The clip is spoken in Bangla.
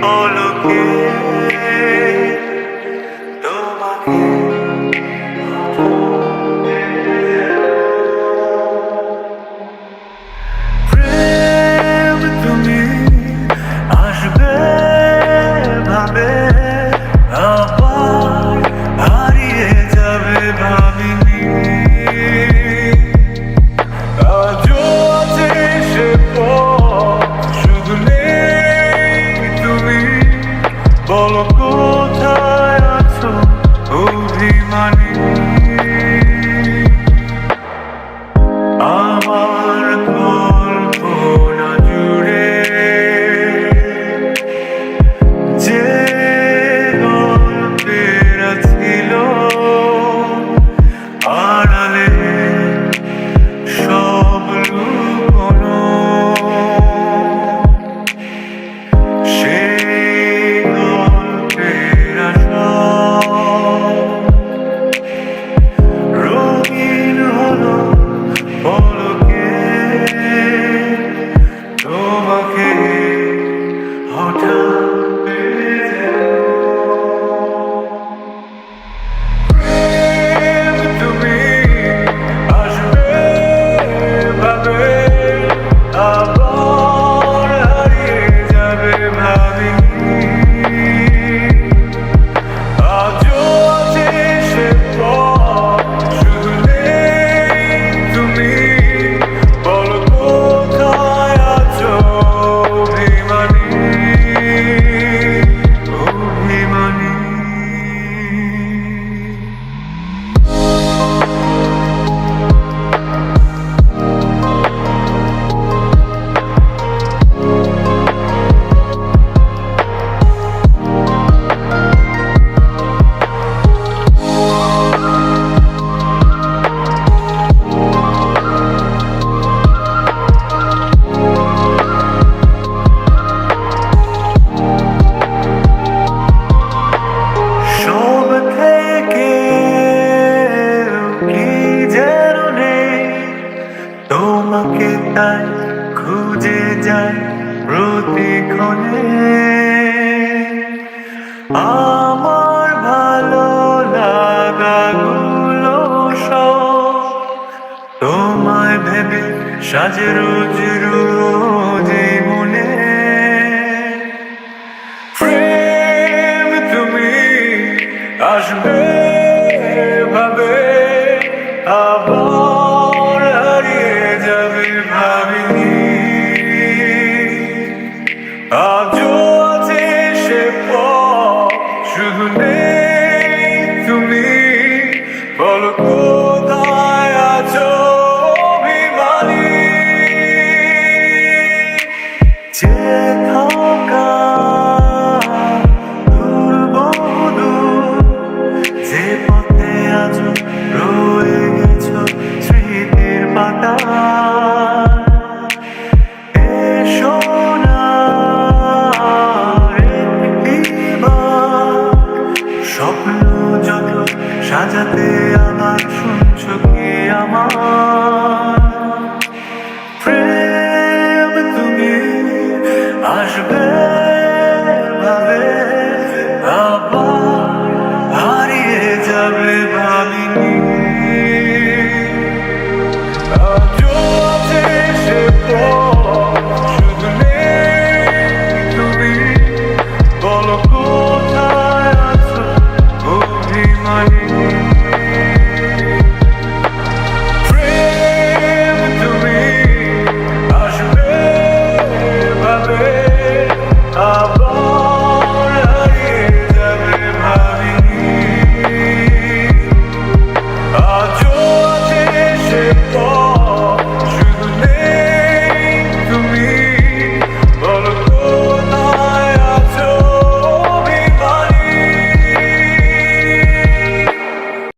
Oh, all again. time. তাই খুঁজে যায় প্রতিক্ষণে। আমার ভালো লাগাগুলো সব তোমায় ভেবে সাজে রোজ রোজ